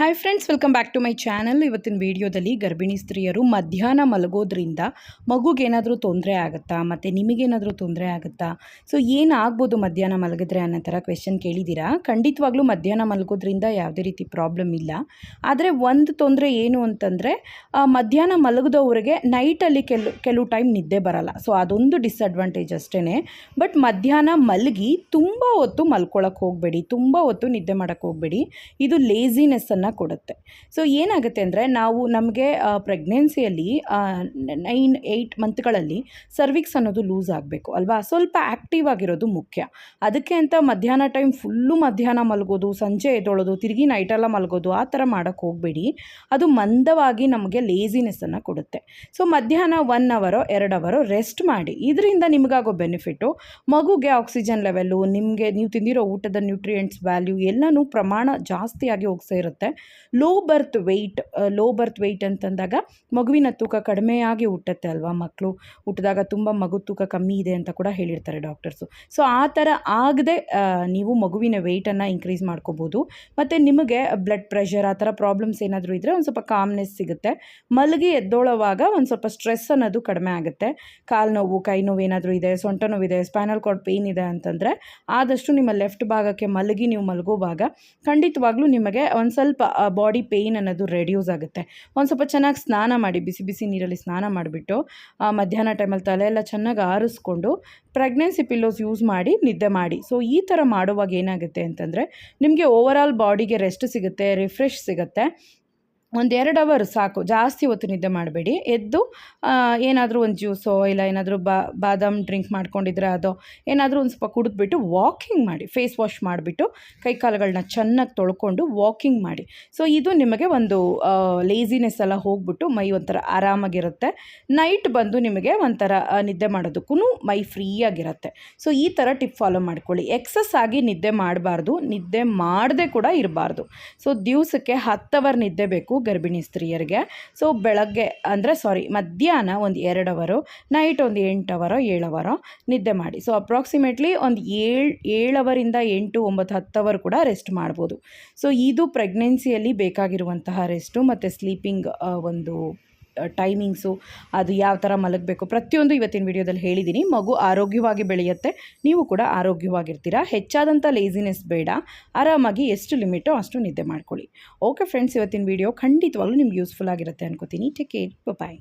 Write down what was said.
Hi friends welcome back to my channel ಇವತ್ತಿನ ವಿಡಿಯೋದಲ್ಲಿ ಗರ್ಭಿಣಿ ಸ್ತ್ರೀಯರು ಮಧ್ಯಾಹ್ನ ಮಲಗೋದ್ರಿಂದ ಮಗುಗೇನಾದರೂ ತೊಂದರೆ ಆಗುತ್ತಾ? ಮತ್ತು ನಿಮಗೇನಾದರೂ ತೊಂದರೆ ಆಗುತ್ತಾ? ಸೊ ಏನಾಗ್ಬೋದು ಮಧ್ಯಾಹ್ನ ಮಲಗಿದ್ರೆ ಅನ್ನೋ ಥರ ಕ್ವೆಶನ್ ಕೇಳಿದ್ದೀರಾ? ಖಂಡಿತವಾಗ್ಲೂ ಮಧ್ಯಾಹ್ನ ಮಲಗೋದ್ರಿಂದ ಯಾವುದೇ ರೀತಿ ಪ್ರಾಬ್ಲಮ್ ಇಲ್ಲ. ಆದರೆ ಒಂದು ತೊಂದರೆ ಏನು ಅಂತಂದರೆ ಮಧ್ಯಾಹ್ನ ಮಲಗಿದವ್ರಿಗೆ ನೈಟಲ್ಲಿ ಕೆಲವು ಕೆಲವು ಟೈಮ್ ನಿದ್ದೆ ಬರಲ್ಲ. ಸೊ ಅದೊಂದು ಡಿಸ್ಅಡ್ವಾಂಟೇಜ್ ಅಷ್ಟೇ ಬಟ್ ಮಧ್ಯಾಹ್ನ ಮಲಗಿ ತುಂಬ ಹೊತ್ತು ಮಲ್ಕೊಳಕ್ಕೆ ಹೋಗಬೇಡಿ, ತುಂಬ ಹೊತ್ತು ನಿದ್ದೆ ಮಾಡೋಕ್ಕೆ ಹೋಗಬೇಡಿ. ಇದು ಲೇಸಿನೆಸ್ಸನ್ನು ಕೊಡುತ್ತೆ. ಸೊ ಏನಾಗುತ್ತೆ ಅಂದರೆ ನಾವು ನಮಗೆ ಪ್ರೆಗ್ನೆನ್ಸಿಯಲ್ಲಿ ನೈನ್ ಏಯ್ಟ್ ಮಂತ್ಗಳಲ್ಲಿ ಸರ್ವಿಕ್ಸ್ ಅನ್ನೋದು ಲೂಸ್ ಆಗಬೇಕು ಅಲ್ವಾ? ಸ್ವಲ್ಪ ಆ್ಯಕ್ಟಿವ್ ಆಗಿರೋದು ಮುಖ್ಯ. ಅದಕ್ಕೆ ಅಂತ ಮಧ್ಯಾಹ್ನ ಟೈಮ್ ಫುಲ್ಲು ಮಧ್ಯಾಹ್ನ ಮಲಗೋದು, ಸಂಜೆ ಎದ್ದೊಳೋದು, ತಿರುಗಿ ನೈಟೆಲ್ಲ ಮಲಗೋದು, ಆ ಥರ ಮಾಡೋಕ್ಕೆ ಹೋಗಬೇಡಿ. ಅದು ಮಂದವಾಗಿ ನಮಗೆ ಲೇಸಿನೆಸ್ಸನ್ನು ಕೊಡುತ್ತೆ. ಸೊ ಮಧ್ಯಾಹ್ನ ಒನ್ ಅವರೋ ಎರಡು ಅವರೋ ರೆಸ್ಟ್ ಮಾಡಿ. ಇದರಿಂದ ನಿಮಗಾಗೋ ಬೆನಿಫಿಟ್ಟು ಮಗುಗೆ ಆಕ್ಸಿಜನ್ ಲೆವೆಲ್ಲು ನಿಮಗೆ ನೀವು ತಿಂದಿರೋ ಊಟದ ನ್ಯೂಟ್ರಿಯೆಂಟ್ಸ್ ವ್ಯಾಲ್ಯೂ ಎಲ್ಲನೂ ಪ್ರಮಾಣ ಜಾಸ್ತಿಯಾಗಿ ಹೋಗ್ಸೇ ಸೇರುತ್ತೆ low birth weight low birth weight ಅಂತಂದಾಗ ಮಗುವಿನ ತೂಕ ಕಡಿಮೆಯಾಗಿ ಹುಟ್ಟುತ್ತೆ ಅಲ್ವಾ ಮಕ್ಕಳು ಹುಟ್ಟಿದಾಗ ತುಂಬ ಮಗು ತೂಕ ಕಮ್ಮಿ ಇದೆ ಅಂತ ಕೂಡ ಹೇಳಿರ್ತಾರೆ ಡಾಕ್ಟರ್ಸು ಸೊ ಆ ಥರ ಆಗದೆ ನೀವು ಮಗುವಿನ ವೆಯ್ಟನ್ನು ಇನ್ಕ್ರೀಸ್ ಮಾಡ್ಕೋಬೋದು. ಮತ್ತು ನಿಮಗೆ ಬ್ಲಡ್ ಪ್ರೆಷರ್ ಆ ಥರ ಪ್ರಾಬ್ಲಮ್ಸ್ ಏನಾದರೂ ಇದ್ದರೆ ಒಂದು ಸ್ವಲ್ಪ ಕಾಮ್ನೆಸ್ ಸಿಗುತ್ತೆ. ಮಲಗಿ ಎದ್ದೋಳುವಾಗ ಒಂದು ಸ್ವಲ್ಪ ಸ್ಟ್ರೆಸ್ ಅನ್ನೋದು ಕಡಿಮೆ ಆಗುತ್ತೆ. ಕಾಲು ನೋವು, ಕೈ ನೋವು ಏನಾದರೂ ಇದೆ, ಸೊಂಟ ನೋವಿದೆ ಸ್ಪೈನಲ್ ಕಾರ್ಡ್ ಪೇಯ್ನ್ ಇದೆ ಅಂತಂದರೆ ಆದಷ್ಟು ನಿಮ್ಮ ಲೆಫ್ಟ್ ಭಾಗಕ್ಕೆ ಮಲಗಿ ನೀವು ಮಲಗೋವಾಗ ಖಂಡಿತವಾಗ್ಲೂ ನಿಮಗೆ ಒಂದು ಸ್ವಲ್ಪ ಬಾಡಿ ಪೇಯ್ನ್ ಅನ್ನೋದು ರೆಡ್ಯೂಸ್ ಆಗುತ್ತೆ. ಒಂದು ಸ್ವಲ್ಪ ಚೆನ್ನಾಗಿ ಸ್ನಾನ ಮಾಡಿ, ಬಿಸಿ ಬಿಸಿ ನೀರಲ್ಲಿ ಸ್ನಾನ ಮಾಡಿಬಿಟ್ಟು ಮಧ್ಯಾಹ್ನ ಟೈಮಲ್ಲಿ ತಲೆ ಎಲ್ಲ ಚೆನ್ನಾಗಿ ಆರಿಸ್ಕೊಂಡು ಪ್ರೆಗ್ನೆನ್ಸಿ ಪಿಲ್ಲೋಸ್ ಯೂಸ್ ಮಾಡಿ ನಿದ್ದೆ ಮಾಡಿ. ಸೊ ಈ ಥರ ಮಾಡುವಾಗ ಏನಾಗುತ್ತೆ ಅಂತಂದರೆ, ನಿಮಗೆ ಓವರಾಲ್ ಬಾಡಿಗೆ ರೆಸ್ಟ್ ಸಿಗುತ್ತೆ ರಿಫ್ರೆಶ್ ಸಿಗುತ್ತೆ. ಒಂದು ಎರಡು ಅವರ್ ಸಾಕು. ಜಾಸ್ತಿ ಹೊತ್ತು ನಿದ್ದೆ ಮಾಡಬೇಡಿ. ಎದ್ದು ಏನಾದರೂ ಒಂದು ಜ್ಯೂಸೋ ಇಲ್ಲ ಏನಾದರೂ ಬಾದಾಮ್ ಡ್ರಿಂಕ್ ಮಾಡ್ಕೊಂಡಿದ್ರೆ ಅದೋ, ಏನಾದರೂ ಒಂದು ಸ್ವಲ್ಪ ಕುಡಿದ್ಬಿಟ್ಟು ವಾಕಿಂಗ್ ಮಾಡಿ. ಫೇಸ್ ವಾಶ್ ಮಾಡಿಬಿಟ್ಟು ಕೈ ಕಾಲುಗಳನ್ನ ಚೆನ್ನಾಗಿ ತೊಳ್ಕೊಂಡು ವಾಕಿಂಗ್ ಮಾಡಿ. ಸೊ ಇದು ನಿಮಗೆ ಒಂದು ಲೇಸಿನೆಸ್ ಎಲ್ಲ ಹೋಗ್ಬಿಟ್ಟು ಮೈ ಒಂಥರ ಆರಾಮಾಗಿರುತ್ತೆ. ನೈಟ್ ಬಂದು ನಿಮಗೆ ಒಂಥರ ನಿದ್ದೆ ಮಾಡೋದಕ್ಕೂ ಮೈ ಫ್ರೀಯಾಗಿರುತ್ತೆ. ಸೊ ಈ ಥರ ಟಿಪ್ ಫಾಲೋ ಮಾಡ್ಕೊಳ್ಳಿ. ಎಕ್ಸಸ್ ಆಗಿ ನಿದ್ದೆ ಮಾಡಬಾರ್ದು. ನಿದ್ದೆ ಮಾಡದೆ ಕೂಡ ಇರಬಾರ್ದು. ಸೊ ದಿವಸಕ್ಕೆ ಹತ್ತು ಅವರ್ ನಿದ್ದೆ ಬೇಕು. ಗರ್ಭಿಣಿ ಸ್ತ್ರೀಯರಿಗೆ. ಸೊ ಬೆಳಗ್ಗೆ ಅಂದರೆ ಸಾರಿ ಮಧ್ಯಾಹ್ನ ಒಂದು ಎರಡು ಅವರು ನೈಟ್ ಒಂದು ಎಂಟು ಅವರೋ ಏಳು ಅವರೋ ನಿದ್ದೆ ಮಾಡಿ. ಸೊ ಅಪ್ರಾಕ್ಸಿಮೇಟ್ಲಿ ಒಂದು ಏಳು ಏಳು ಅವರಿಂದ ಎಂಟು, ಒಂಬತ್ತು ಹತ್ತು ಅವರ್ ಕೂಡ ರೆಸ್ಟ್ ಮಾಡ್ಬೋದು. ಸೊ ಇದು ಪ್ರೆಗ್ನೆನ್ಸಿಯಲ್ಲಿ ಬೇಕಾಗಿರುವಂತಹ ರೆಸ್ಟು ಮತ್ತು ಸ್ಲೀಪಿಂಗ್ ಒಂದು ಟೈಮಿಂಗ್ಸು ಅದು ಯಾವ ಥರ ಮಲಗಬೇಕು ಪ್ರತಿಯೊಂದು ಇವತ್ತಿನ ವಿಡಿಯೋದಲ್ಲಿ ಹೇಳಿದ್ದೀನಿ. ಮಗು ಆರೋಗ್ಯವಾಗಿ ಬೆಳೆಯುತ್ತೆ, ನೀವು ಕೂಡ ಆರೋಗ್ಯವಾಗಿರ್ತೀರ. ಹೆಚ್ಚಾದಂಥ ಲೇಸಿನೆಸ್ ಬೇಡ, ಆರಾಮಾಗಿ ಎಷ್ಟು ಲಿಮಿಟೋ ಅಷ್ಟು ನಿದ್ದೆ ಮಾಡ್ಕೊಳ್ಳಿ. ಓಕೆ ಫ್ರೆಂಡ್ಸ್ ಇವತ್ತಿನ ವಿಡಿಯೋ ಖಂಡಿತವಾಗ್ಲೂ ನಿಮ್ಗೆ ಯೂಸ್ಫುಲ್ ಆಗಿರುತ್ತೆ ಅನ್ಕೋತೀನಿ. Take care bye